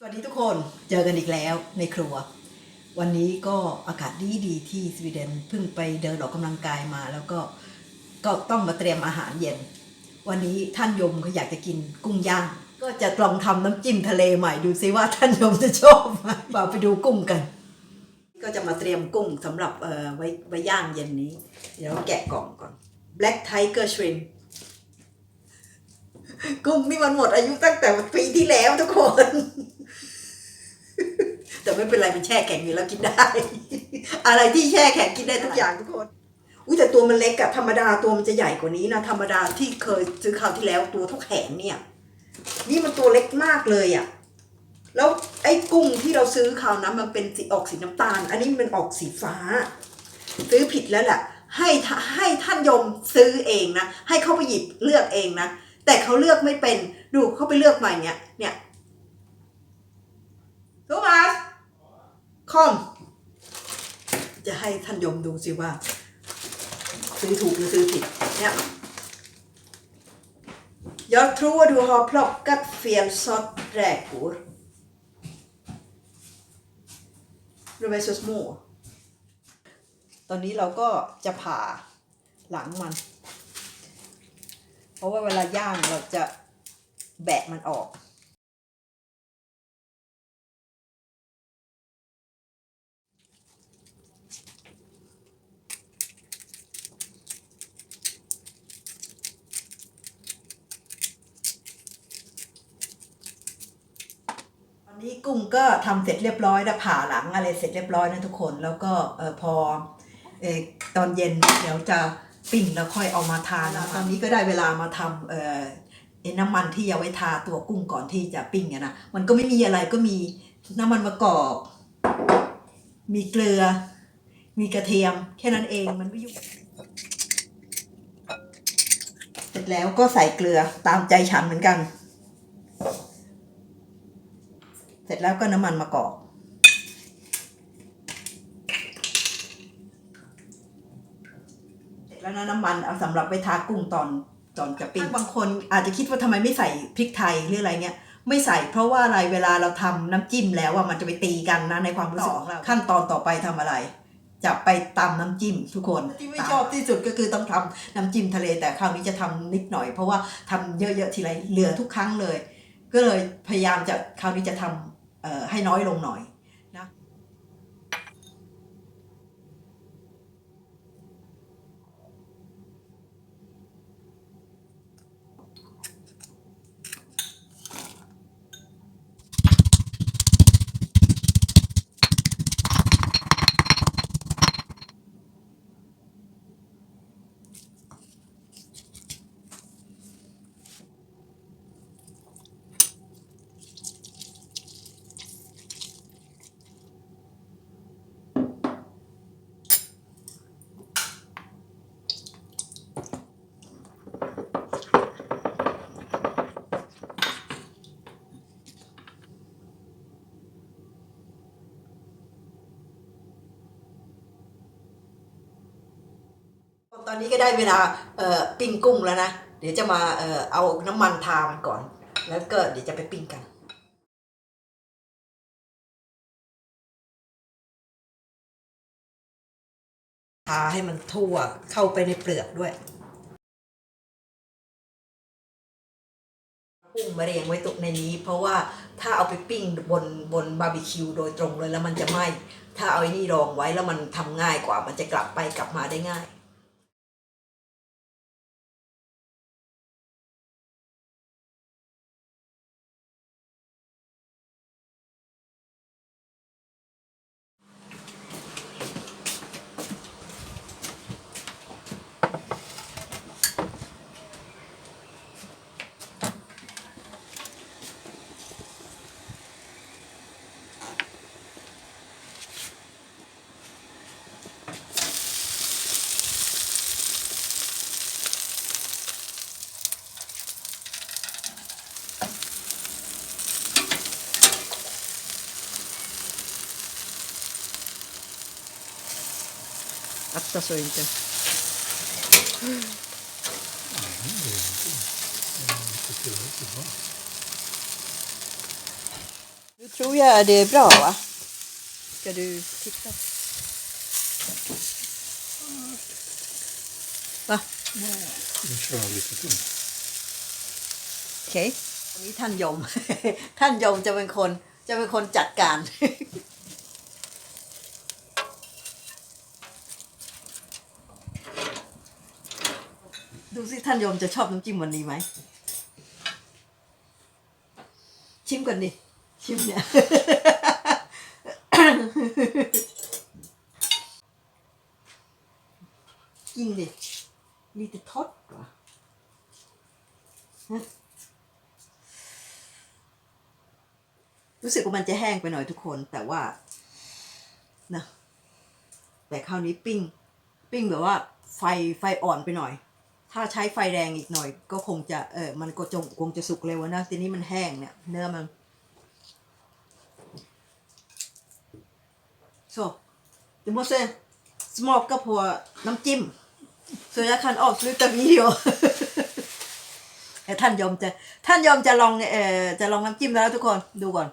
สวัสดีทุกคนเจอกันอีกแล้วในครัว วันนี้ก็อากาศดีดีที่สวีเดนเพิ่งไปเดินออกกำลังกายมา แล้วก็ก็ต้องมาเตรียมอาหารเย็น วันนี้ท่านยมเขาอยากจะกินกุ้งย่าง ก็จะลองทำน้ำจิ้มทะเลใหม่ดูซิว่าท่านยมจะชอบไหมมาไปดูกุ้งกัน ก็จะมาเตรียมกุ้งสำหรับเอ่อไว้ไว้ย่างเย็นนี้ เดี๋ยวแกะกล่องก่อน Black Tiger Shrimp กุ้งนี่มันหมดอายุตั้งแต่ปีที่แล้วทุกคน แต่ไม่เป็นไรมันแช่แข็งอยู่แล้วกินได้ อะไรที่แช่แข็งกินได้ทุกอย่างทุกคนอุ้ยแต่ตัวมันเล็กอะธรรมดาตัวมันจะใหญ่กว่านี้นะธรรมดาที่เคยซื้อคราวที่แล้วตัวเท่าแขนเนี่ย นี่มันตัวเล็กมากเลยอะแล้วไอ้กุ้งที่เราซื้อคราวนั้นมันเป็นสีออกสีน้ำตาล อันนี้มันออกสีฟ้า ซื้อผิดแล้วแหละให้ให้ท่านยมซื้อเองนะ ให้เขาไปหยิบเลือกเองนะ แต่เขาเลือกไม่เป็น ดูเขาไปเลือกมาอย่างเนี้ยเนี่ยโทมัส คอม จะให้ท่านยมดูสิว่า ซื้อถูกหรือซื้อผิดเนี่ย Jag tror du har plockat fel sort räkor. De är så små. ตอนนี้เราก็จะผ่าหลังมัน เพราะว่าเวลาย่างเราจะแบะมันออก กุ้งก็ทำเสร็จเรียบร้อยแล้วผ่าหลังอะไรเสร็จเรียบร้อยนะทุกคนแล้วก็เออพอเออตอนเย็นเดี๋ยวจะปิ้งแล้วค่อยเอามาทานนะตอนนี้ก็ได้เวลามาทำเออไอ้น้ำมันที่เอาไว้ทาตัวกุ้งก่อนที่จะปิ้งอะนะมันก็ไม่มีอะไรก็มีน้ำมันมะกอก มีเกลือ มีกระเทียม แค่นั้นเองมันไม่ยุ่งเสร็จแล้วก็ใส่เกลือตามใจฉันเหมือนกัน เสร็จแล้วก็น้ำมันมะกอก เสร็จแล้วนะน้ำมันเอาสำหรับไปทากุ้งตอนตอนจะปิ้งบางคนอาจจะคิดว่าทำไมไม่ใส่พริกไทยหรืออะไรเงี้ยไม่ใส่เพราะว่าอะไรเวลาเราทำน้ำจิ้มแล้วว่ามันจะไปตีกันนะในความรู้สึกของเราขั้นตอนต่อไปทำอะไรจะไปตำน้ำจิ้มทุกคนที่ไม่ชอบที่สุดก็คือต้องทำน้ำจิ้มทะเลแต่คราวนี้จะทำนิดหน่อย เพราะว่าทำเยอะๆทีไรเหลือทุกครั้งเลย ก็เลยพยายามจะคราวนี้จะทำ เอ่อให้น้อยลงหน่อยนะ ตอนนี้ก็ได้เวลาปิ้งกุ้งแล้วนะ เดี๋ยวจะมาเออเอาน้ำมันทามันก่อน แล้วก็เดี๋ยวจะไปปิ้งกันทาให้มันทั่วเข้าไปในเปลือกด้วยกุ้งมาเรียงไว้ตรงในนี้ เพราะว่าถ้าเอาไปปิ้งบนบนบาร์บีคิวโดยตรงเลยแล้วมันจะไหม้ถ้าเอาไอ้นี่รองไว้แล้วมันทำง่ายกว่ามันจะกลับไปกลับมาได้ง่าย 아따 소 이제 Nu tror jag det är bra va? Ska du titta? Va? Nu kör jag lite till. Okej. Okay. นี้ท่านยม ท่านยมจะเป็นคนจะเป็นคนจัดการ ดูสิท่านยมจะชอบน้ำจิ้มวันนี้ไหม ชิมก่อนดิ ชิมเนี่ย กินดิ มีแต่ทอดว่ะรู้สึกว่ามันจะแห้งไปหน่อยทุกคนแต่ว่านะแต่คราวนี้ปิ้ง ปิ้งแบบว่าไฟไฟอ่อนไปหน่อย ถ้าใช้ไฟแรงอีกหน่อย ก็คงจะเออมันก็จงคงจะสุกเร็วนะทีนี้มันแห้งเนี่ยเนื้อมัน så du måste smaka på น้ำจิ้ม så jag kan avsluta video แต่ท่านยอมจะท่านยอมจะลองเอ่อจะลองน้ำจิ้มแล้วทุกคนดูก่อน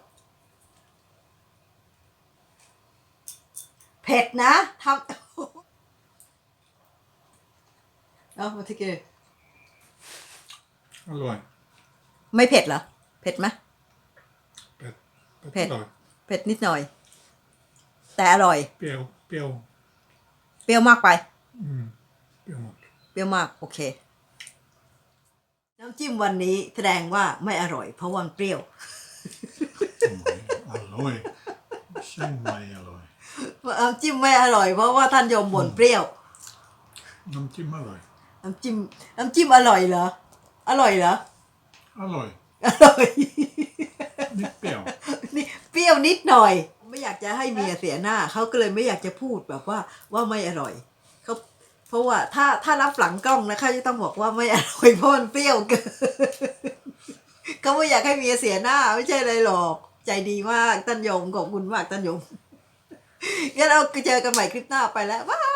เผ็ดนะทำ เอามาที่เก Halloj. ไม่เผ็ดเหรอ เผ็ดไหม Pet. Pet. Pet. Halloj. เผ็ดนิดหน่อย แต่อร่อย Pjäll. Pjäll. เปรี้ยวมากไป Mm. Pjällmat. เปรี้ยวมาก โอเค น้ำจิ้มวันนี้แสดงว่าไม่อร่อย เพราะว่ามันเปรี้ยว Halloj. Känn mig halloj. น้ำจิ้มไม่อร่อยเพราะว่าท่านยมบ่นเปรี้ยว Namntim halloj. น้ำจิ้มน้ำจิ้มอร่อยเหรอ อร่อยเหรอ Halloj. อร่อย Ditt pjäll. นี่เปรี้ยวนิดหน่อย ไม่อยากจะให้เมียเสียหน้า เขาก็เลยไม่อยากจะพูดแบบว่าว่าไม่อร่อยเขาเพราะว่าถ้าถ้ารับหลังกล้องนะเขาจะต้องบอกว่าไม่อร่อยเพราะมันเปรี้ยวเกินเขาไม่อยากให้เมียเสียหน้า ไม่ใช่อะไรหรอก ใจดีมากท่านยมขอบคุณมากท่านยมงั้นเราเจอกันใหม่คลิปหน้าไปแล้วบา